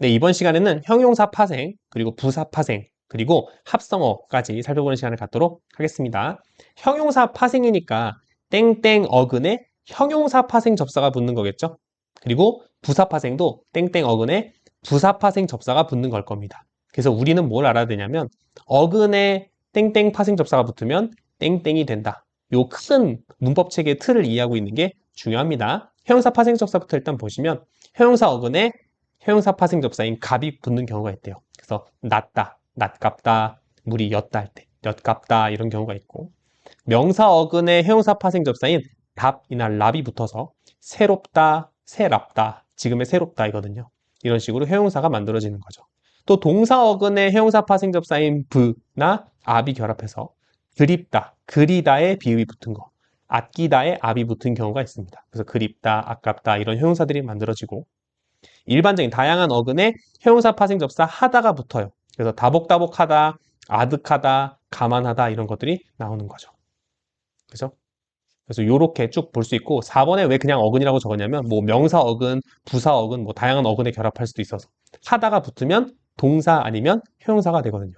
네, 이번 시간에는 형용사 파생, 그리고 부사 파생, 그리고 합성어까지 살펴보는 시간을 갖도록 하겠습니다. 형용사 파생이니까 땡땡 어근에 형용사 파생 접사가 붙는 거겠죠? 그리고 부사 파생도 땡땡 어근에 부사 파생 접사가 붙는 걸 겁니다. 그래서 우리는 뭘 알아야 되냐면 어근에 땡땡 파생 접사가 붙으면 땡땡이 된다. 요 큰 문법 체계의 틀을 이해하고 있는 게 중요합니다. 형용사 파생 접사부터 일단 보시면 형용사 어근에 형용사 파생 접사인 갑이 붙는 경우가 있대요. 그래서 낮다, 낮갑다, 물이 엿다 할 때, 엿갑다 이런 경우가 있고 명사 어근에 형용사 파생 접사인 답이나 랍이 붙어서 새롭다, 새랍다, 지금의 새롭다 이거든요. 이런 식으로 형용사가 만들어지는 거죠. 또 동사 어근에 형용사 파생 접사인 브나 압이 결합해서 그립다, 그리다의 비읍이 붙은 거, 아끼다의 압이 붙은 경우가 있습니다. 그래서 그립다, 아깝다 이런 형용사들이 만들어지고 일반적인 다양한 어근에 형용사 파생 접사 하다가 붙어요. 그래서 다복다복하다, 아득하다, 가만하다 이런 것들이 나오는 거죠. 그죠? 그래서 이렇게 쭉 볼 수 있고 4번에 왜 그냥 어근이라고 적었냐면 뭐 명사 어근, 부사 어근, 뭐 다양한 어근에 결합할 수도 있어서 하다가 붙으면 동사 아니면 형용사가 되거든요.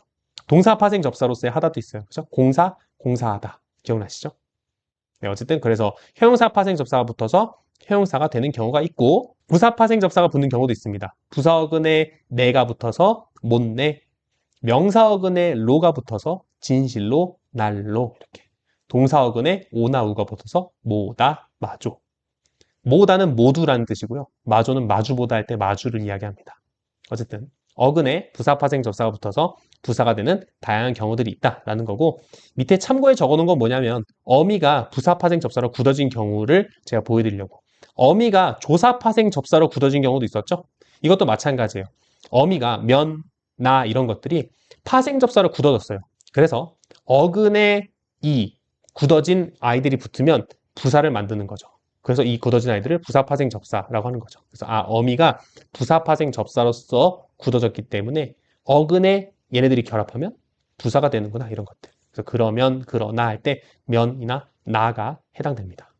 동사 파생 접사로서의 하다도 있어요. 그죠? 공사, 공사하다. 기억나시죠? 네, 어쨌든 그래서 형용사 파생 접사가 붙어서 형용사가 되는 경우가 있고 부사 파생 접사가 붙는 경우도 있습니다. 부사 어근에 내가 붙어서 못내, 명사 어근에 로가 붙어서 진실로, 날로 이렇게 동사 어근에 오나 우가 붙어서 모다, 마조 모다는 모두라는 뜻이고요. 마조는 마주보다 할 때 마주를 이야기합니다. 어쨌든 어근에 부사 파생 접사가 붙어서 부사가 되는 다양한 경우들이 있다라는 거고 밑에 참고에 적어놓은 건 뭐냐면 어미가 부사 파생 접사로 굳어진 경우를 제가 보여드리려고 어미가 조사 파생 접사로 굳어진 경우도 있었죠. 이것도 마찬가지예요. 어미가 면, 나 이런 것들이 파생 접사로 굳어졌어요. 그래서 어근에 이 굳어진 아이들이 붙으면 부사를 만드는 거죠. 그래서 이 굳어진 아이들을 부사 파생 접사라고 하는 거죠. 그래서 아 어미가 부사 파생 접사로서 굳어졌기 때문에 어근에 얘네들이 결합하면 부사가 되는구나 이런 것들. 그래서 그러면 그러나 할 때 면이나 나가 해당됩니다.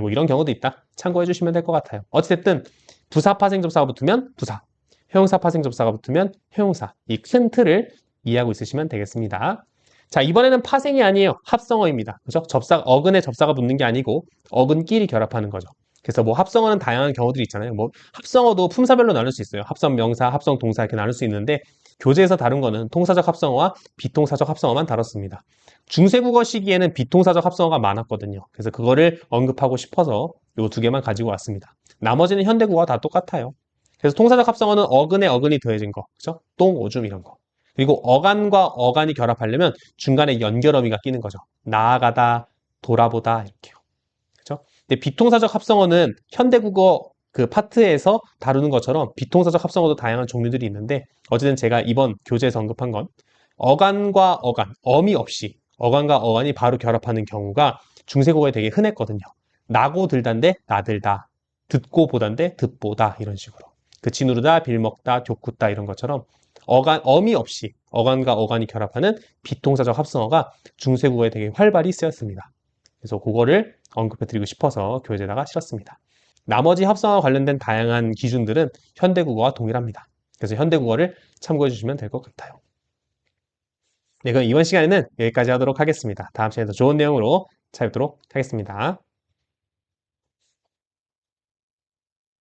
네, 뭐 이런 경우도 있다. 참고해 주시면 될 것 같아요. 어쨌든 부사 파생 접사가 붙으면 부사, 형용사 파생 접사가 붙으면 형용사 이 큰 틀을 이해하고 있으시면 되겠습니다. 자 이번에는 파생이 아니에요. 합성어입니다. 그죠? 접사 어근에 접사가 붙는 게 아니고 어근끼리 결합하는 거죠. 그래서 뭐 합성어는 다양한 경우들이 있잖아요. 뭐 합성어도 품사별로 나눌 수 있어요. 합성 명사, 합성 동사 이렇게 나눌 수 있는데 교재에서 다룬 거는 통사적 합성어와 비통사적 합성어만 다뤘습니다. 중세국어 시기에는 비통사적 합성어가 많았거든요. 그래서 그거를 언급하고 싶어서 이두 개만 가지고 왔습니다. 나머지는 현대국어가 다 똑같아요. 그래서 통사적 합성어는 어근에 어근이 더해진 거, 그죠? 똥, 오줌 이런 거. 그리고 어간과 어간이 결합하려면 중간에 연결어미가 끼는 거죠. 나아가다, 돌아보다 이렇게요. 근데 비통사적 합성어는 현대국어 그 파트에서 다루는 것처럼 비통사적 합성어도 다양한 종류들이 있는데 어쨌든 제가 이번 교재에서 언급한 건 어간과 어간, 어미 없이 어간과 어간이 바로 결합하는 경우가 중세국어에 되게 흔했거든요. 나고 들단데 나들다, 듣고 보단데 듣보다 이런 식으로. 그 진우르다, 빌먹다, 교쿠다 이런 것처럼 어간, 어미 없이 어간과 어간이 결합하는 비통사적 합성어가 중세국어에 되게 활발히 쓰였습니다. 그래서 그거를 언급해드리고 싶어서 교재에다가 실었습니다. 나머지 합성어와 관련된 다양한 기준들은 현대국어와 동일합니다. 그래서 현대국어를 참고해 주시면 될 것 같아요. 네, 그럼 이번 시간에는 여기까지 하도록 하겠습니다. 다음 시간에 더 좋은 내용으로 찾아뵙도록 하겠습니다.